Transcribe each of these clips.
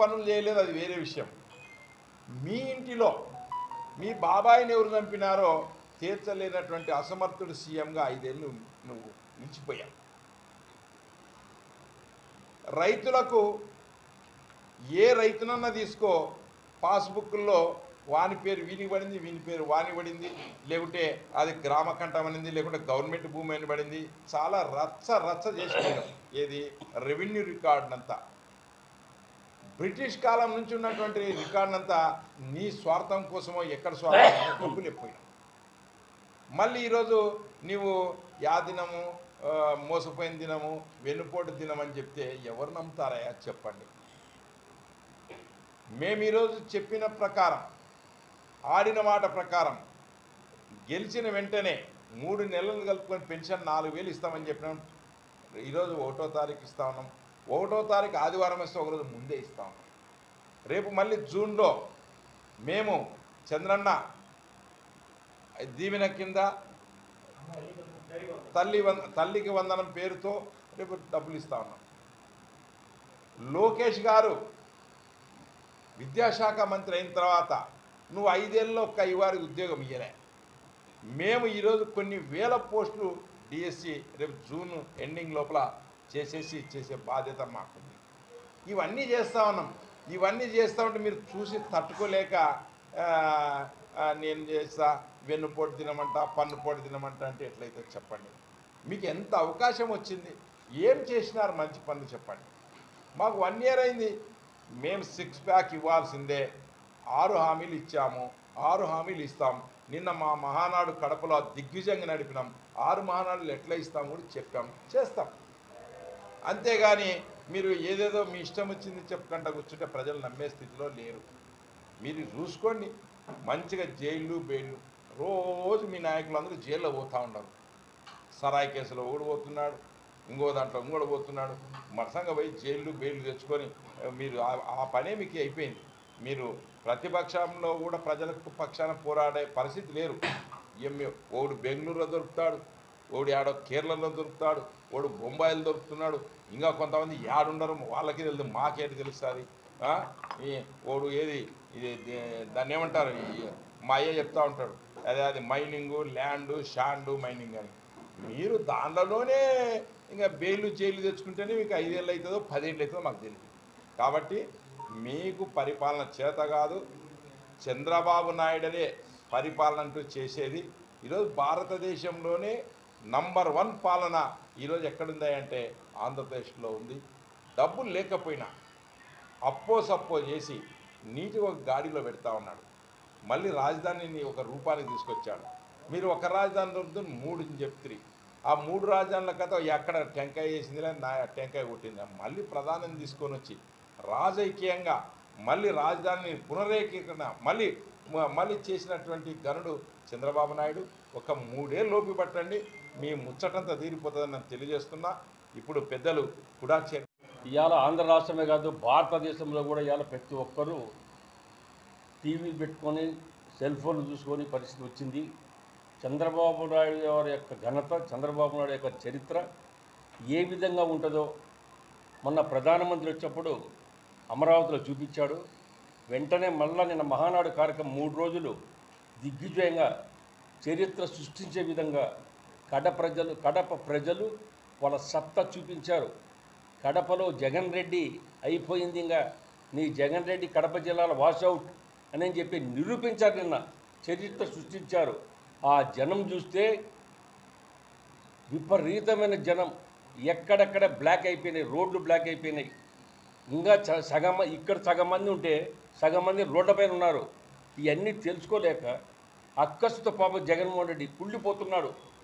పనులు చేయలేదు అది వేరే విషయం. మీ ఇంటిలో మీ బాబాయిని ఎవరు చంపినారో తీర్చలేనటువంటి అసమర్థుడు సీఎంగా ఐదేళ్ళు నువ్వు నిలిచిపోయావు. రైతులకు ఏ రైతునన్నా తీసుకో పాస్బుక్లో వాని పేరు వీనికి పడింది వీని పేరు వాని పడింది లేకుంటే అది గ్రామ కంఠం లేకుంటే గవర్నమెంట్ భూమి అని పడింది. చాలా రచ్చ రచ్చ చేసిపోయాం ఏది? రెవెన్యూ రికార్డునంతా. బ్రిటిష్ కాలం నుంచి ఉన్నటువంటి రికార్డునంతా నీ స్వార్థం కోసమో ఎక్కడ స్వార్థం డబ్బులు ఎప్పోయినావు మళ్ళీ ఈరోజు నీవు యా దినము మోసపోయిన దినము వెన్నుపోటు దినం అని చెప్తే ఎవరు నమ్ముతారయ్యా? చెప్పండి. మేము ఈరోజు చెప్పిన ప్రకారం ఆడిన మాట ప్రకారం గెలిచిన వెంటనే మూడు నెలలు కలుపుకొని పెన్షన్ నాలుగు వేలు ఇస్తామని చెప్పినాం. ఈరోజు ఒకటో తారీఖు ఇస్తా ఉన్నాం. ఒకటో తారీఖు ఆదివారం ఇస్తే ఒకరోజు ముందే ఇస్తాం. రేపు మళ్ళీ జూన్లో మేము చంద్రన్న దీవెన కింద తల్లి వంద తల్లికి వందనం పేరుతో రేపు డబ్బులు ఇస్తా ఉన్నాం. లోకేష్ గారు విద్యాశాఖ మంత్రి అయిన తర్వాత నువ్వు ఐదేళ్ళలో ఒక్క ఇవారికి ఉద్యోగం ఇయ్యలే. మేము ఈరోజు కొన్ని వేల పోస్టులు డిఎస్సి రేపు జూన్ ఎండింగ్ లోపల చేసేసి ఇచ్చేసే బాధ్యత మాకుంది. ఇవన్నీ చేస్తా ఉన్నాం. ఇవన్నీ చేస్తామంటే మీరు చూసి తట్టుకోలేక నేను చేస్తా వెన్నుపోటు తినమంట పన్నుపోటు తినమంట అంటే ఎట్లయితే చెప్పండి. మీకు ఎంత అవకాశం వచ్చింది ఏం చేసినారు మంచి పనులు చెప్పండి. మాకు వన్ ఇయర్ అయింది. మేము సిక్స్ ప్యాక్ ఇవ్వాల్సిందే. ఆరు హామీలు ఇచ్చాము. ఆరు హామీలు ఇస్తాం. నిన్న మా మహానాడు కడపలో దిగ్విజయంగా నడిపినాం. ఆరు మహానాడులు ఎట్లా ఇస్తాం కూడా చెప్పాం. చేస్తాం. అంతేగాని మీరు ఏదేదో మీ ఇష్టం వచ్చింది చెప్పకుండా కూర్చుంటే ప్రజలు నమ్మే స్థితిలో లేరు. మీరు చూసుకోండి. మంచిగా జైళ్ళు బెయిళ్ళు. రోజు మీ నాయకులందరూ జైల్లో పోతూ ఉన్నారు. సరాయి కేసులో ఓడిపోతున్నాడు ఇంకో దాంట్లో ఇంకోటి పోతున్నాడు. మరసంగా పోయి జైళ్ళు బెయిల్ తెచ్చుకొని మీరు ఆ- పనే మీకు అయిపోయింది. మీరు ప్రతిపక్షంలో కూడా ప్రజలకు పక్షాన పోరాడే పరిస్థితి లేరు. ఎంఏ ఓడు బెంగళూరులో దొరుకుతాడు. ఓడి ఆడో కేరళలో దొరుకుతాడు. వాడు బొంబాయిలు దొరుకుతున్నాడు. ఇంకా కొంతమంది యాడుండరు వాళ్ళకి తెలియదు మాకేంటి తెలుస్తుంది? వాడు ఏది ఇది దాన్ని ఏమంటారు? మా అయ్య చెప్తా ఉంటాడు. అదే అది మైనింగు ల్యాండ్ షాండు మైనింగ్ అని. మీరు దానిలోనే ఇంకా బెయిల్ జైలు తెచ్చుకుంటేనే మీకు ఐదేళ్ళు అవుతుందో పదేళ్ళు అవుతుందో మాకు తెలియదు కాబట్టి మీకు పరిపాలన చేత కాదు చంద్రబాబు నాయుడనే పరిపాలన అంటూ చేసేది. ఈరోజు భారతదేశంలోనే నంబర్ వన్ పాలన ఈరోజు ఎక్కడుందాయంటే ఆంధ్రప్రదేశ్లో ఉంది. డబ్బులు లేకపోయినా అప్పో సప్పో చేసి నీటి ఒక గాడిలో పెడతా ఉన్నాడు. మళ్ళీ రాజధానిని ఒక రూపానికి తీసుకొచ్చాడు. మీరు ఒక రాజధాని దొరుకుతుంది మూడు చెప్తిరి. ఆ మూడు రాజధానుల కథ ఎక్కడ టెంకాయ చేసింది నా టెంకాయ కొట్టింది. మళ్ళీ ప్రధానం తీసుకొని వచ్చి రాజకీయంగా మళ్ళీ రాజధానిని పునరేకీకరణ మళ్ళీ మళ్ళీ చేసినటువంటి గనుడు చంద్రబాబు నాయుడు. ఒక మూడేళ్ళు లోపి పట్టండి. మీ ముచ్చటంతా తీరిపోతుందని నేను తెలియజేస్తున్నా. ఇప్పుడు పెద్దలు కూడా ఇవాళ ఆంధ్ర రాష్ట్రమే కాదు భారతదేశంలో కూడా ఇవాళ ప్రతి ఒక్కరూ టీవీ పెట్టుకొని సెల్ ఫోన్లు చూసుకొని పరిస్థితి వచ్చింది. చంద్రబాబు నాయుడు గారి యొక్క ఘనత చంద్రబాబు నాయుడు యొక్క చరిత్ర ఏ విధంగా ఉంటుందో మొన్న ప్రధానమంత్రి వచ్చినప్పుడు అమరావతిలో చూపించాడు. వెంటనే మళ్ళా నిన్న మహానాడు కార్యక్రమం మూడు రోజులు దిగ్విజయంగా చరిత్ర సృష్టించే విధంగా కడప ప్రజలు కడప ప్రజలు వాళ్ళ సత్తా చూపించారు. కడపలో జగన్ రెడ్డి అయిపోయింది ఇంకా. నీ జగన్ రెడ్డి కడప జిల్లాలో వాషౌట్ అని చెప్పి నిరూపించారు నిన్న. చరిత్ర సృష్టించారు. ఆ జనం చూస్తే విపరీతమైన జనం. ఎక్కడెక్కడ బ్లాక్ అయిపోయినాయి రోడ్లు బ్లాక్ అయిపోయినాయి. ఇంకా చ- సగం ఇక్కడ సగం మంది ఉంటే సగం మంది రోడ్లపైన ఉన్నారు. ఇవన్నీ తెలుసుకోలేక అక్కసుతో పాప జగన్మోహన్ రెడ్డి కుళ్ళిపోతున్నాడు.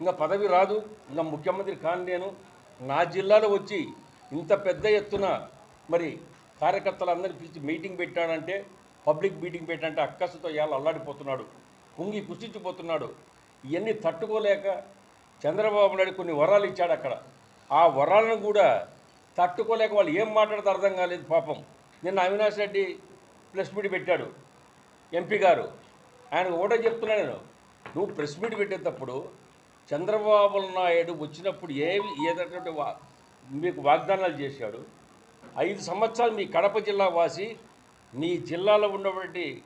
ఇంకా పదవి రాదు. ఇంకా ముఖ్యమంత్రి కాను నేను. నా జిల్లాలో వచ్చి ఇంత పెద్ద ఎత్తున మరి కార్యకర్తలందరినీ పిలిచి మీటింగ్ పెట్టాడంటే పబ్లిక్ మీటింగ్ పెట్టాడంటే అక్కసుతో ఇవాళ అల్లాడిపోతున్నాడు. కుంగి కుషించిపోతున్నాడు ఇవన్నీ తట్టుకోలేక చంద్రబాబు నాయుడు కొన్ని వరాలు ఇచ్చాడు అక్కడ. ఆ వరాలను కూడా తట్టుకోలేక వాళ్ళు ఏం మాట్లాడితే అర్థం కాలేదు పాపం. నిన్న అవినాష్ రెడ్డి ప్రెస్ మీట్ పెట్టాడు. ఎంపీ గారు. ఆయన కూడా చెప్తున్నా నేను. నువ్వు ప్రెస్ మీట్ పెట్టేటప్పుడు చంద్రబాబు నాయుడు వచ్చినప్పుడు ఏవి ఏదటువంటి మీకు వాగ్దానాలు చేశాడు. ఐదు సంవత్సరాలు మీ కడప జిల్లా వాసి మీ జిల్లాలో ఉన్నటువంటి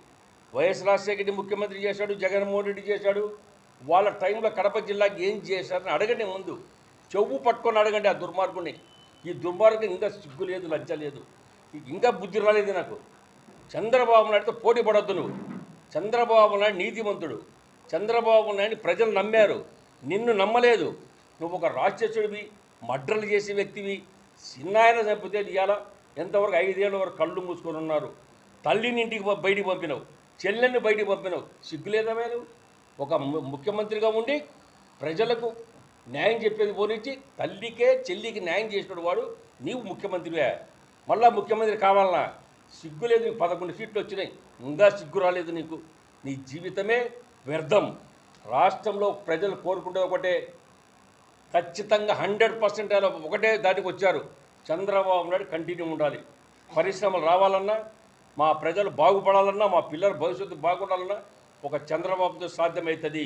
వైఎస్ రాజశేఖర ముఖ్యమంత్రి చేశాడు జగన్మోహన్ రెడ్డి చేశాడు. వాళ్ళ టైంలో కడప జిల్లాకి ఏం చేశారని అడగండి ముందు. చెవు పట్టుకొని అడగండి ఆ దుర్మార్గుని ఈ దుర్మార్గం ఇంకా సిగ్గు లేదు లజ్జ లేదు. ఇంకా బుద్ధి రాలేదు నాకు. చంద్రబాబు నాయుడుతో పోటీ పడొద్దు నువ్వు. చంద్రబాబు నాయుడు నీతిమంతుడు. చంద్రబాబు నాయుడు ప్రజలు నమ్మారు. నిన్ను నమ్మలేదు. నువ్వు ఒక రాక్షసుడివి మడ్రలు చేసే వ్యక్తివి. చిన్నాయన చంపితే ఇవాళ ఎంతవరకు ఐదేళ్ళ వరకు కళ్ళు మూసుకొని ఉన్నారు. తల్లిని ఇంటికి బయటికి పంపినావు. చెల్లెని బయటికి పంపినావు. సిగ్గులేదమే నువ్వు ఒక ము- ముఖ్యమంత్రిగా ఉండి ప్రజలకు న్యాయం చెప్పేది పోనిచ్చి తల్లికే చెల్లికి న్యాయం చేసిన వాడు నీవు ముఖ్యమంత్రివే. మళ్ళా ముఖ్యమంత్రి కావాలనా సిగ్గులేదు నీకు పదకొండు సీట్లు వచ్చినాయి. ఇంకా సిగ్గు రాలేదు నీకు. నీ జీవితమే వ్యర్థం. రాష్ట్రంలో ప్రజలు కోరుకుంటే ఒకటే ఖచ్చితంగా హండ్రెడ్ పర్సెంట్ ఒకటే దాటికి వచ్చారు. చంద్రబాబు నాయుడు కంటిన్యూ ఉండాలి. పరిశ్రమలు రావాలన్నా మా ప్రజలు బాగుపడాలన్నా మా పిల్లల భవిష్యత్తు బాగుండాలన్నా ఒక చంద్రబాబుతో సాధ్యమవుతుంది.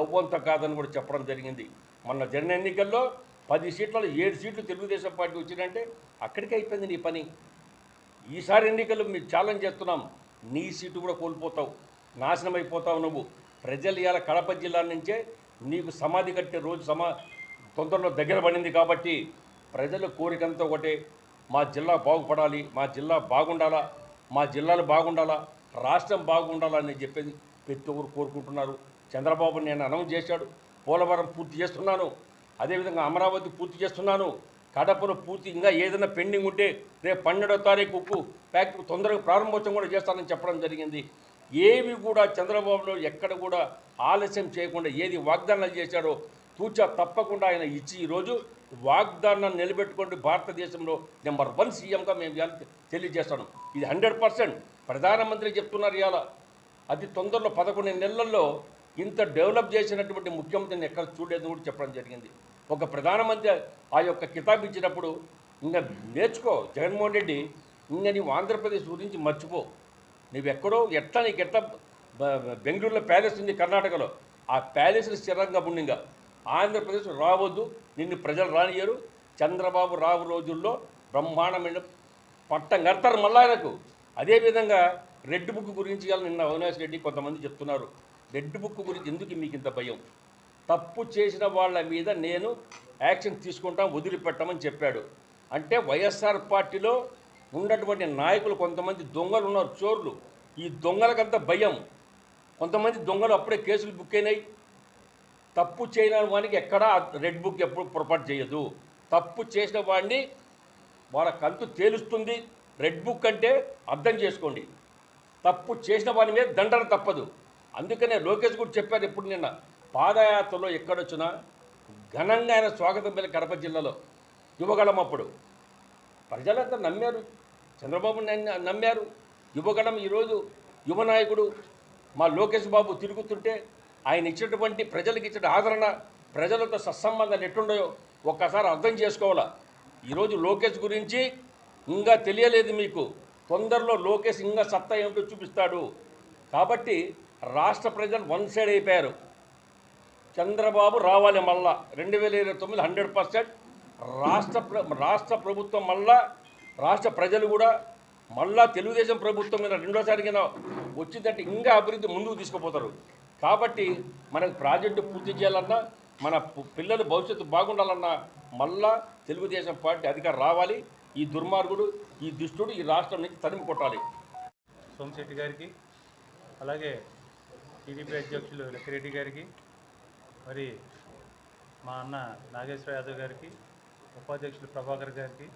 ఎవ్వంత కాదని కూడా చెప్పడం జరిగింది. మొన్న జరిగిన ఎన్నికల్లో పది సీట్లలో ఏడు సీట్లు తెలుగుదేశం పార్టీ వచ్చిందంటే అక్కడికే అయిపోయింది నీ పని. ఈసారి ఎన్నికలు మేము ఛాలెంజ్ చేస్తున్నాం. నీ సీటు కూడా కోల్పోతావు. నాశనం అయిపోతావు నువ్వు. ప్రజలు ఇవాళ కడప జిల్లా నుంచే నీకు సమాధి కట్టే రోజు సమా తొందరలో దగ్గర పడింది కాబట్టి ప్రజల కోరికంతా ఒకటే మా జిల్లా బాగుపడాలి మా జిల్లా బాగుండాలా మా జిల్లాలు బాగుండాలా రాష్ట్రం బాగుండాలా అని చెప్పేది ప్రతి ఒక్కరు కోరుకుంటున్నారు. చంద్రబాబు నేను అనౌన్స్ చేశాడు పోలవరం పూర్తి చేస్తున్నాను అదేవిధంగా అమరావతి పూర్తి చేస్తున్నాను కడపను పూర్తి ఇంకా ఏదైనా పెండింగ్ ఉంటే రేపు పన్నెండో తారీఖు ఉక్కు ఫ్యాక్టరీ తొందరగా ప్రారంభోత్సవం కూడా చేస్తానని చెప్పడం జరిగింది. ఏమి కూడా చంద్రబాబులో ఎక్కడ కూడా ఆలస్యం చేయకుండా ఏది వాగ్దానాలు చేశాడో తూచా తప్పకుండా ఆయన ఇచ్చి ఈరోజు వాగ్దానాన్ని నిలబెట్టుకుంటూ భారతదేశంలో నెంబర్ వన్ సీఎంగా మేము ఇవాళ తెలియజేస్తాను. ఇది హండ్రెడ్ పర్సెంట్. ప్రధానమంత్రి చెప్తున్నారు ఇవాళ. అతి తొందరలో పదకొండు నెలల్లో ఇంత డెవలప్ చేసినటువంటి ముఖ్యమంత్రిని ఎక్కడ చూడలేదు కూడా చెప్పడం జరిగింది. ఒక ప్రధానమంత్రి ఆ యొక్క కితాబ్ ఇచ్చినప్పుడు ఇంకా నేర్చుకో జగన్మోహన్ రెడ్డి ఇంకా నీవు ఆంధ్రప్రదేశ్ గురించి మర్చిపో. నువ్వెక్కడో ఎట్లా నీకు ఎట్లా బెంగళూరులో ప్యాలెస్ ఉంది కర్ణాటకలో. ఆ ప్యాలెస్ని స్థిరంగా ఉండింగా. ఆంధ్రప్రదేశ్ రావద్దు నిన్ను ప్రజలు రానియరు చంద్రబాబు రావు రోజుల్లో బ్రహ్మాండమైన పట్టం కడతారు మళ్ళా ఆయనకు అదేవిధంగా రెడ్ బుక్ గురించి నిన్న అవినాష్ రెడ్డి కొంతమంది చెప్తున్నారు. రెడ్ బుక్ గురించి ఎందుకు మీకు ఇంత భయం? తప్పు చేసిన వాళ్ళ మీద నేను యాక్షన్ తీసుకుంటాం వదిలిపెట్టమని చెప్పాడు. అంటే వైఎస్ఆర్ పార్టీలో ఉన్నటువంటి నాయకులు కొంతమంది దొంగలు ఉన్నారు చోర్లు. ఈ దొంగలకంత భయం. కొంతమంది దొంగలు అప్పుడే కేసులు బుక్ అయినాయి. తప్పు చేయని వానికి ఎక్కడా రెడ్ బుక్ ఎప్పుడు పొరపాటు చేయదు. తప్పు చేసిన వాడిని వాళ్ళ కంతు తేలుస్తుంది. రెడ్ బుక్ అంటే అర్థం చేసుకోండి. తప్పు చేసిన వాడి మీద దండన తప్పదు. అందుకనే లోకేష్ కూడా చెప్పారు ఎప్పుడు నిన్న పాదయాత్రలో ఎక్కడొచ్చినా ఘనంగా ఆయన స్వాగతం పలికి కడప జిల్లాలో యువగలం అప్పుడు. ప్రజలంతా నమ్మారు. చంద్రబాబు నాయుడిని నమ్మారు. యువగణం ఈరోజు యువ నాయకుడు మా లోకేష్ బాబు తిరుగుతుంటే ఆయన ఇచ్చినటువంటి ప్రజలకు ఇచ్చిన ఆదరణ ప్రజలతో సత్సంబంధాలు ఎట్టుండయో ఒక్కసారి అర్థం చేసుకోవాలా? ఈరోజు లోకేష్ గురించి ఇంకా తెలియలేదు మీకు. తొందరలో లోకేష్ ఇంకా సత్తా ఏమిటో చూపిస్తాడు. కాబట్టి రాష్ట్ర ప్రజలు వన్ సైడ్ అయిపోయారు. చంద్రబాబు రావాలి మళ్ళా. రెండు వేల ఇరవై తొమ్మిది హండ్రెడ్ పర్సెంట్. రాష్ట్ర ప్ర- రాష్ట్ర ప్రభుత్వం మళ్ళా రాష్ట్ర ప్రజలు కూడా మళ్ళా తెలుగుదేశం ప్రభుత్వం మీద రెండోసారి కింద వచ్చిందంటే ఇంకా అభివృద్ధి ముందుకు తీసుకుపోతారు. కాబట్టి మనకు ప్రాజెక్టు పూర్తి చేయాలన్నా మన పిల్లలు భవిష్యత్తు బాగుండాలన్నా మళ్ళా తెలుగుదేశం పార్టీ అధికారం రావాలి. ఈ దుర్మార్గుడు ఈ దుష్టుడు ఈ రాష్ట్రం నుంచి తరిమి కొట్టాలి. సోమశెట్టి గారికి అలాగే టీడీపీ అధ్యక్షులు లక్కిరెడ్డి గారికి మరి మా అన్న నాగేశ్వర యాదవ్ గారికి ఉపాధ్యక్షులు ప్రభాకర్ గారికి